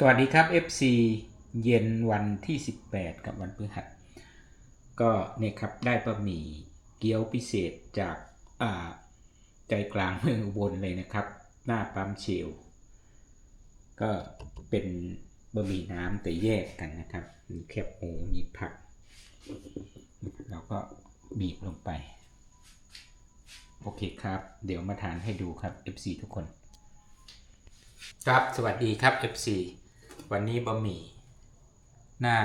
สวัสดีครับ FC เย็นวันที่ 18 กับวันพฤหัส ก็เนี่ยครับได้บะหมี่เกี๊ยวพิเศษจากาใจกลางเมืองอุบลเลยนะครับ หน้าปั๊มเชล ก็เป็นบะหมี่น้ำแต่แยกกันนะครับ มีแคบหมูมีผัก เราก็บีบลงไป โอเคครับ เดี๋ยวมาทานให้ดูครับ FC ทุกคนครับ สวัสดีครับ FC วันนี้บะหมี่ หน้า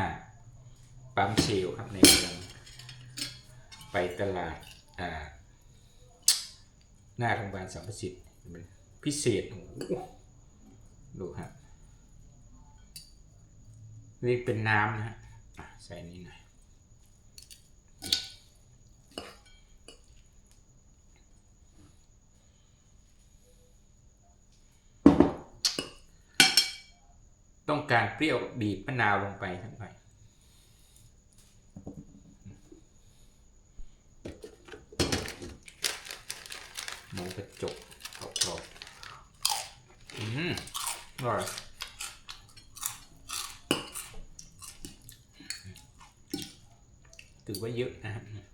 ปั๊มเชลครับในเมืองไปตลาดอ่าหน้าโรงพยาบาลสัมประสิทธิ์เป็นพิเศษโอ้ดูครับนี่เป็นน้ำนะฮะอะใส่นี่หน่อย ต้องการเปรี้ยวบีบมะนาวลงไปทั้งหน่อยหมูกระจกกรอบๆอืมอร่อยถือว่าเยอะนะครับ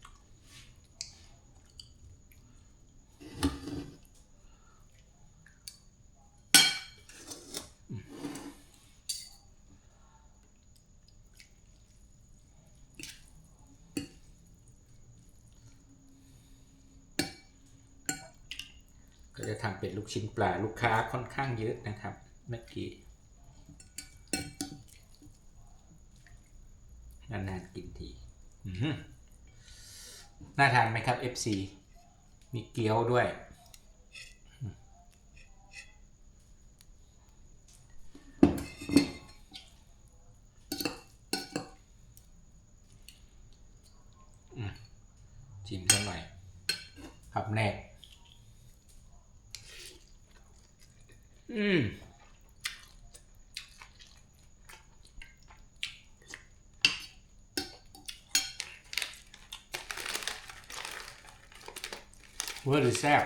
ก็จะทำเป็นลูกชิ้นปลาลูกค้าค่อนข้างเยอะนะครับ เมื่อกี้นานๆกินทีน่าทานไหมครับ FC มีเกี๊ยวด้วยอืมชิมสักหน่อยครับแนก อืมเวอร์หรือแซ่บ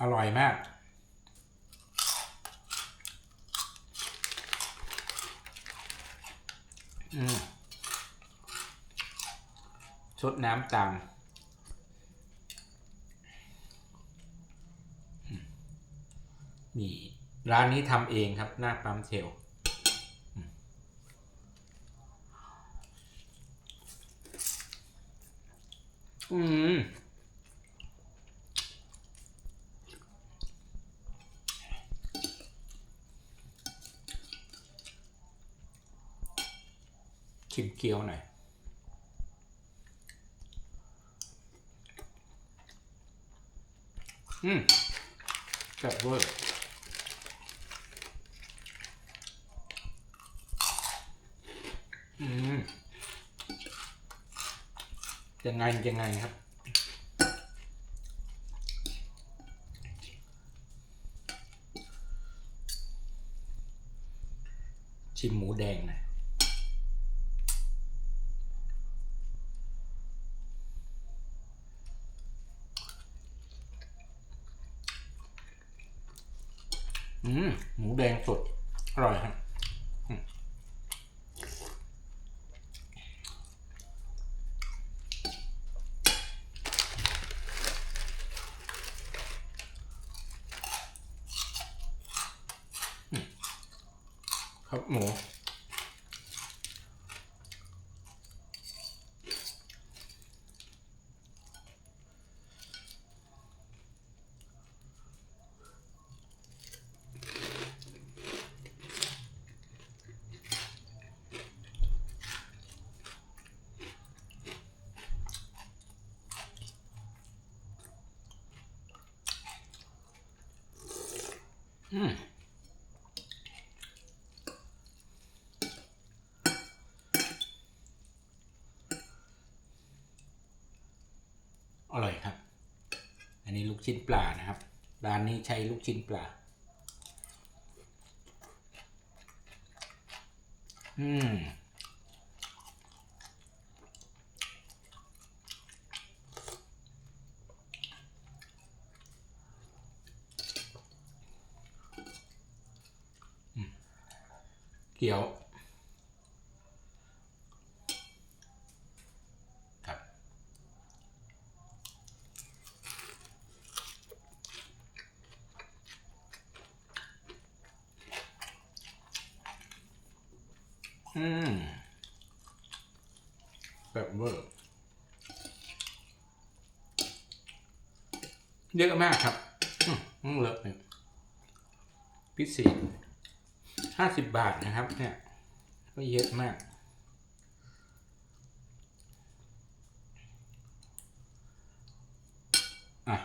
อร่อยมาก อืมชดน้ำตามอืมนี่ ร้านนี้ทำเองครับ หน้าปั๊มเทลอืมชิมเกี๊ยวหน่อยอืมแซ่บเวอร์อืม ยังไงยังไงครับ ชิมหมูแดงหนะอืมหมูแดงสด อร่อยครับ ครับหมู อืม อร่อยครับ อันนี้ลู กชิ้นปลานะครับ ร้านนี้ใช้ลูกชิ้นปลา อืมเกี๊ยว อืมแบบเวอร์เยอะมากครับอืมอืมเลอะเนี่ยพิเศษห้าสิบบาทนะครับ เนี่ย ก็เยอะมาก อะ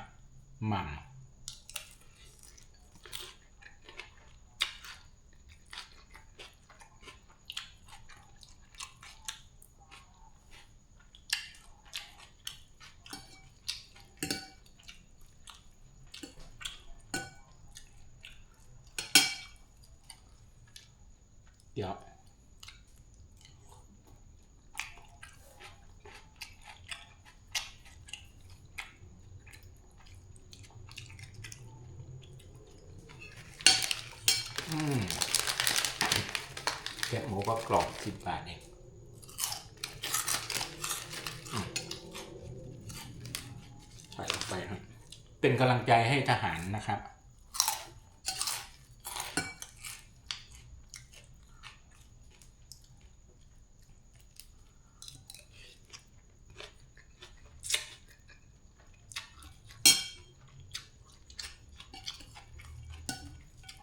หมัน เดี๋ยวอืมแกะหมูก็กรอบสิบบาทเองใส่ลงไปครับ เป็นกำลังใจให้ทหารนะครับ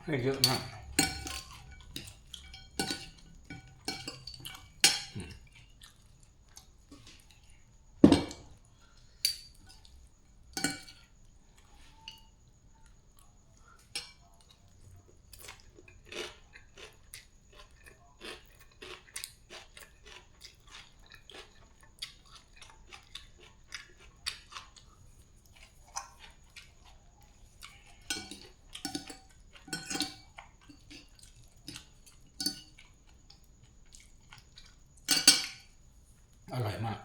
ให้เยอะมากอืมอร่อยมาก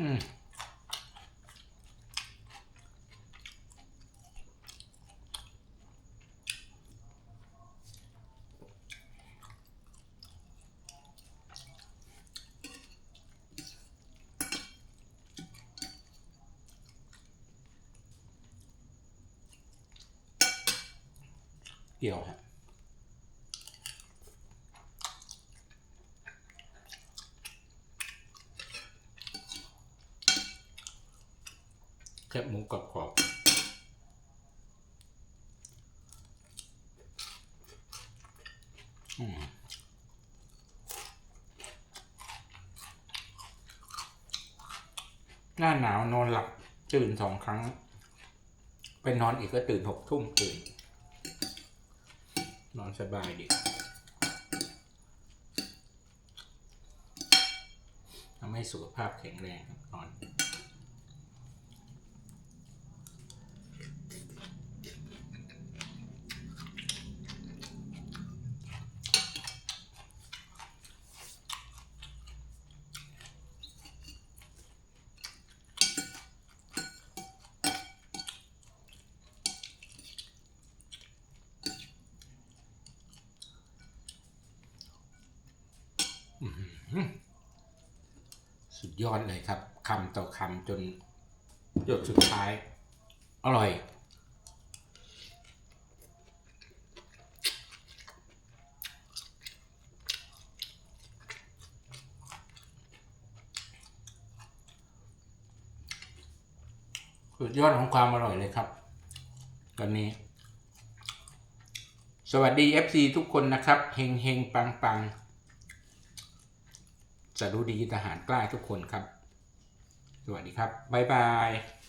อืม เกี่ยวครับแคบหมูกรอบๆหน้าหนาวนอนหลับตื่นสองครั้ง ไปนอนอีกก็ตื่นหกทุ่มตื่น นอนสบายดีทำให้สุขภาพแข็งแรงนอน สุดยอดเลยครับคำต่อคำจนหยดสุดท้าย อร่อย สุดยอดของความอร่อยเลยครับ ตอนนี้ สวัสดี FC ทุกคนนะครับ เฮงเฮงปังปัง จะรู้ดีทหารกล้าทุกคนครับ สวัสดีครับ บ๊ายบาย